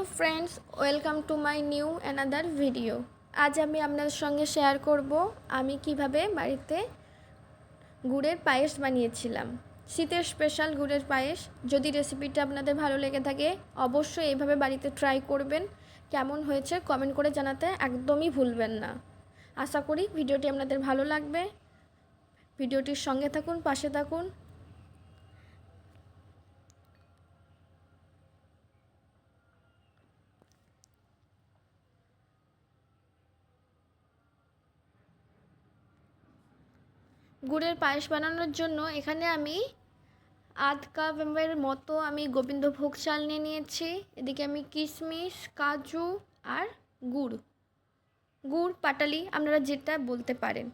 Hello friends welcome to my new another video আজ আমি আপনাদের সঙ্গে শেয়ার করব আমি কীভাবে বাড়িতে গুড়ের পায়েস বানিয়েছিলাম। শীতের স্পেশাল গুড়ের পায়েস। যদি রেসিপিটা আপনাদের ভালো লেগে থাকে, অবশ্যই এইভাবে বাড়িতে ট্রাই করবেন। কেমন হয়েছে কমেন্ট করে জানাতে একদমই ভুলবেন না। আশা করি ভিডিওটি আপনাদের ভালো লাগবে। ভিডিওটির সঙ্গে থাকুন, পাশে থাকুন। গুড়ের পায়েস বানানোর জন্য এখানে আমি আধ কাপের মতো আমি গোবিন্দভোগ চাল নিয়ে নিয়েছি। এদিকে আমি কিশমিশ, কাজু আর গুড়। গুড়, পাটালি আপনারা যেটা বলতে পারেন।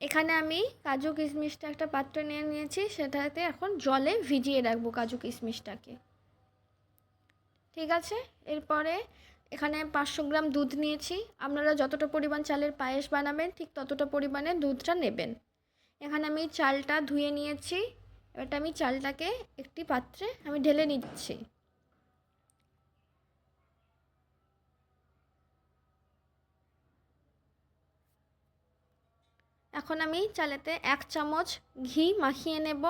এখানে আমি কাজু কিশমিশটা একটা পাত্র নিয়ে নিয়েছি, সেটাতে এখন জলে ভিজিয়ে রাখব কাজু কিশমিশটাকে। ঠিক আছে? এরপরে এখানে পাঁচশো গ্রাম দুধ নিয়েছি। আপনারা যতটা পরিমাণ চালের পায়েস বানাবেন, ঠিক ততটা পরিমাণে দুধটা নেবেন। এখানে আমি চালটা ধুয়ে নিয়েছি। এবারটা আমি চালটাকে একটি পাত্রে আমি ঢেলে নিচ্ছি। এখন আমি চালেতে এক চামচ ঘি মাখিয়ে নেব।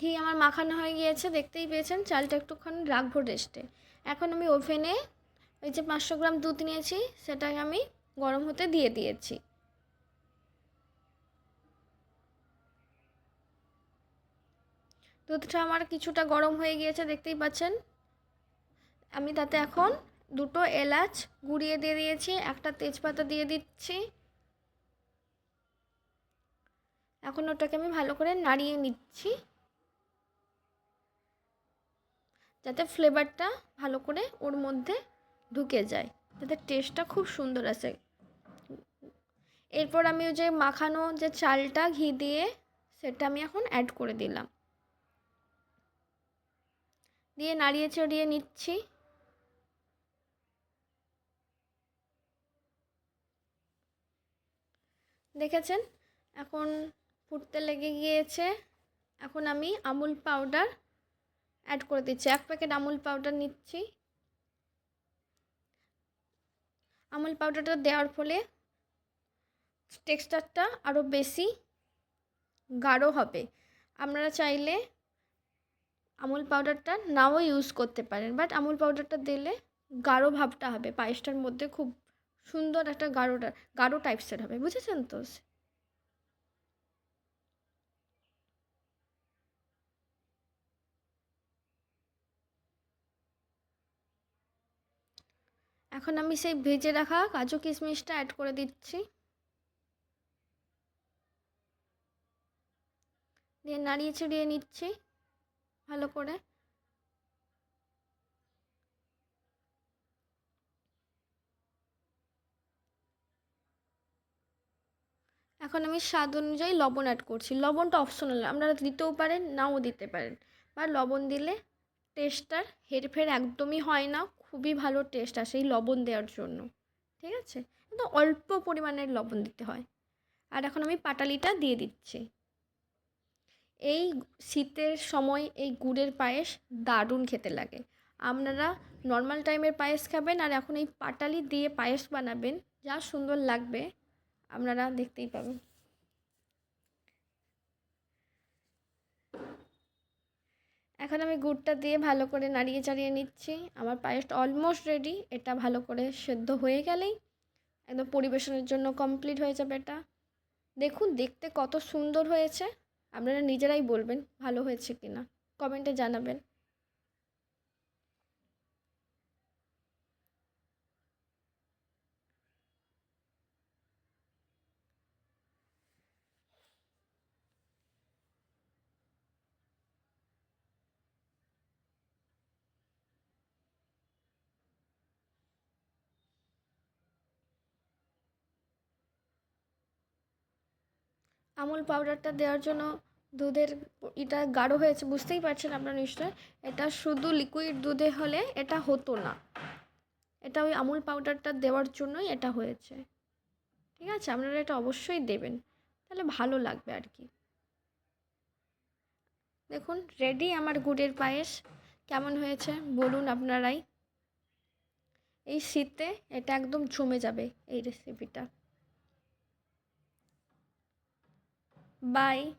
ঘি আমার মাখানো হয়ে গিয়েছে, দেখতেই পেয়েছেন, চালটা একটুখানি রাখব রেস্টে এখন আমি ওভেনে ওই যে পাঁচশো গ্রাম দুধ নিয়েছি সেটাকে আমি গরম হতে দিয়ে দিয়েছি। দুধটা আমার কিছুটা গরম হয়ে গিয়েছে, দেখতেই পাচ্ছেন। আমি তাতে এখন দুটো এলাচ গুঁড়িয়ে দিয়ে দিয়েছি, একটা তেজপাতা দিয়ে দিচ্ছি। এখন ওটাকে আমি ভালো করে নাড়িয়ে নিচ্ছি। যাতে ফ্লেভারটা ভালো করে ওর মধ্যে ঢুকে যায়। যাতে টেস্টটা খুব সুন্দর আসে। এরপর আমি ওই যে মাখানো যে চালটা ঘি দিয়ে, সেটা আমি এখন অ্যাড করে দিলাম। দিয়ে নাড়িয়ে চড়িয়ে নিচ্ছি। দেখেছেন? এখন ফুটতে লেগে গিয়েছে। এখন আমি আমুল পাউডার অ্যাড করে দিচ্ছি। এক প্যাকেট আমুল পাউডার নিচ্ছি। আমুল পাউডারটা দেওয়ার ফলে টেক্সচারটা আরও বেশি গাঢ় হবে। আপনারা চাইলে আমুল পাউডারটা নাও ইউজ করতে পারেন বাট আমুল পাউডারটা দিলে গাঢ় ভাবটা হবে। পায়েসটার মধ্যে খুব সুন্দর একটা গাঢ়টা, গাঢ় টাইপসের হবে। বুঝেছেন তো? এখন আমি সেই ভেজে রাখা কাজু কিশমিশটা অ্যাড করে দিচ্ছি। দিয়ে নাড়িয়ে ছড়িয়ে নিচ্ছি ভালো করে। এখন আমি স্বাদ অনুযায়ী লবণ অ্যাড করছি। লবণটা অপশনাল আপনারা দিতেও পারেন, নাও দিতে পারেন। বা লবণ দিলে টেস্টটার হেরফের একদমই হয় না। খুবই ভালো টেস্ট আসে এই লবণ দেওয়ার জন্য, ঠিক আছে? কিন্তু অল্প পরিমাণের লবণ দিতে হয়। আর এখন আমি পাটালিটা দিয়ে দিচ্ছি। এই শীতের সময় এই গুড়ের পায়েস দারুণ খেতে লাগে। আপনারা নর্মাল টাইমের পায়েস খাবেন আর এখন এই পাটালি দিয়ে পায়েস বানাবেন, যা সুন্দর লাগবে, আপনারা দেখতেই পাবেন। এখন আমি গুড়টা দিয়ে ভালো করে নাড়িয়ে চাড়িয়ে নিচ্ছি। আমার পায়েসটা অলমোস্ট রেডি এটা ভালো করে সেদ্ধ হয়ে গেলেই একদম পরিবেশনের জন্য কমপ্লিট হয়ে যাবে এটা। দেখুন, দেখতে কত সুন্দর হয়েছে। আপনারা নিজেরাই বলবেন ভালো হয়েছে কি না কমেন্টে জানাবেন। আমুল পাউডারটা দেওয়ার জন্য দুধের এটা গাঢ় হয়েছে, বুঝতেই পারছেন আপনারা নিশ্চয় এটা শুধু লিকুইড দুধে হলে এটা হতো না। এটা ওই আমুল পাউডারটা দেওয়ার জন্যই এটা হয়েছে। ঠিক আছে, আপনারা এটা অবশ্যই দেবেন। তাহলে ভালো লাগবে আর কি। দেখুন রেডি আমার গুড়ের পায়েস। কেমন হয়েছে? বলুন আপনারাই। এই শীতে এটা একদম জমে যাবে এই রেসিপিটা Bye.